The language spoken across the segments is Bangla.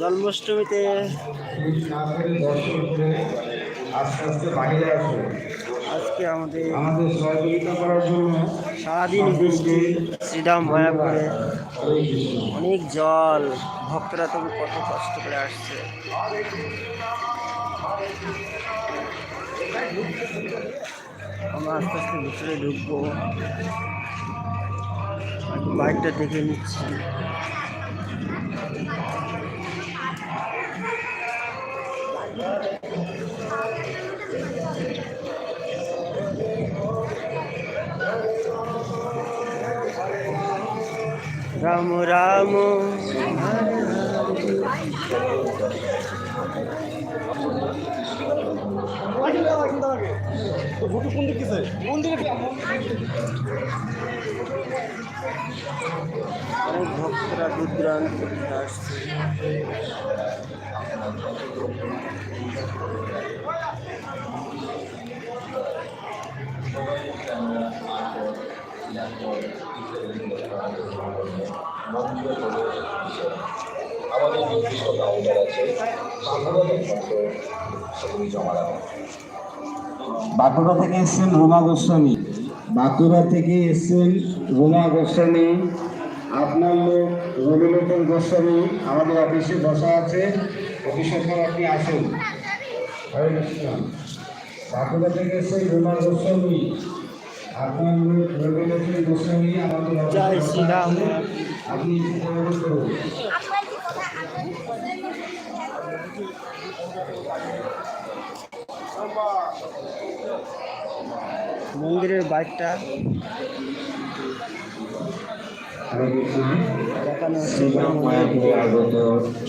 জন্মাষ্টমীতে আজকে আমাদের আমাদের সহযোগিতা করার জন্য সারাদিন বৃষ্টি শ্রীরাম মায়াপুরে করে অনেক জল, ভক্তরা তবু কত কষ্ট করে আসছে। আমরা আস্তে আস্তে ভিতরে ঢুকবো। বাইকটা দেখে নিচ্ছি। রাম রাম হরে হরে অনেক ভক্তরা দূর দূরান্ত থেকে আসছে। আমাদের নির্দিষ্ট কাউন্টার আছে সেখানে একমাত্র সেগুলি জমা রাখা। বাঁকুড়া থেকে এসছেন রোমা গোস্বামী। বাঁকুড়া থেকে এসছেন রোমা গোস্বামী। আপনার লোক রবিলোচন গোস্বামী আমাদের অফিসে বসা আছে। অফিসের পর আপনি আসুন। বাঁকুড়া থেকে এসছেন রোমা গোস্বামী। আপনার লোক রবিলোচন গোস্বামী আমাদের। আপনি করুন। মন্দিরের বাইকটা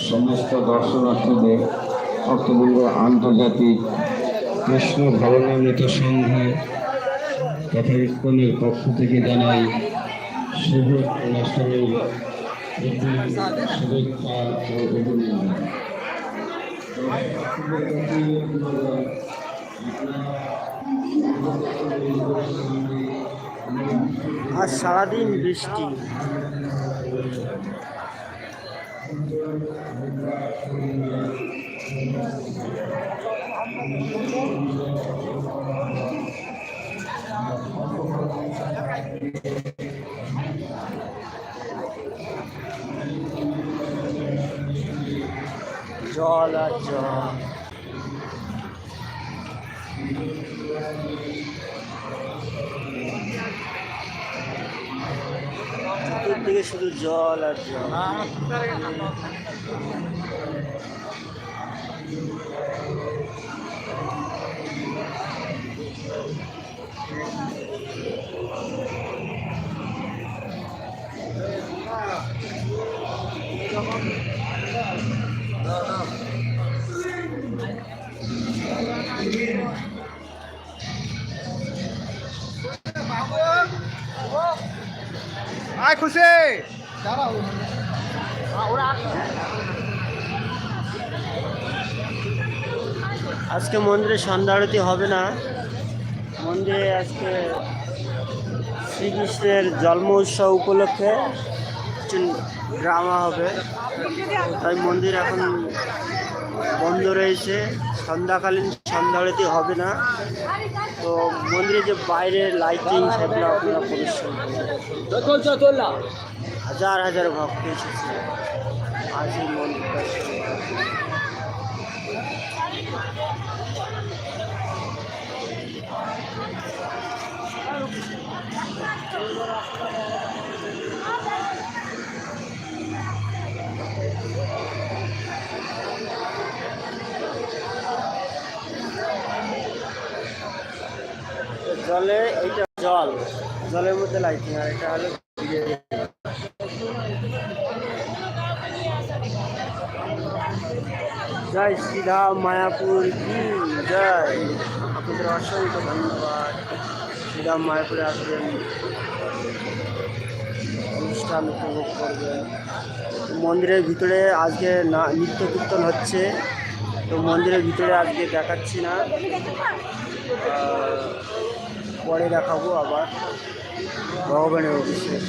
সমস্ত দর্শনার্থীদের ভক্তবৃন্দ আন্তর্জাতিক কৃষ্ণ ভবনামৃত সংঘ তথা ইস্কনের পক্ষ থেকে জানাই শুভ অষ্টমীর আজ সারাদিন বৃষ্টি। জল আর জল। চতুর্দিকে শুধু জল আর জল। আয় খুশি। আজকে মন্দিরে সন্ধ্যা আরতি হবে না। মন্দিরে আজকে শ্রীকৃষ্ণের জন্ম উৎসব উপলক্ষে ড্রামা হবে। তাই মন্দির এখন বন্ধ রয়েছে সন্ধ্যাকালীন সন্ধ্যা হবে না। তো মন্দিরে যে বাইরে লাইটিং সেগুলো আপনারা পরিশ্রম হাজার হাজার ভক্ত এসেছে। আজ এই মন্দির জলে এইটা জল, জলের মধ্যে লাইটিং আর এটা হলো। জয় শ্রীরাম মায়াপুর কি জয়? আপনাদের অসংখ্য ধন্যবাদ। শ্রীরাম মায়াপুরে আসবেন। অনুষ্ঠান উপভোগ করবেন। মন্দিরের ভিতরে আজকে না, নৃত্য কীর্তন হচ্ছে। তো মন্দিরের ভিতরে আজকে দেখাচ্ছি না। পরে দেখাবো আবার। ভগবানের অভিষেক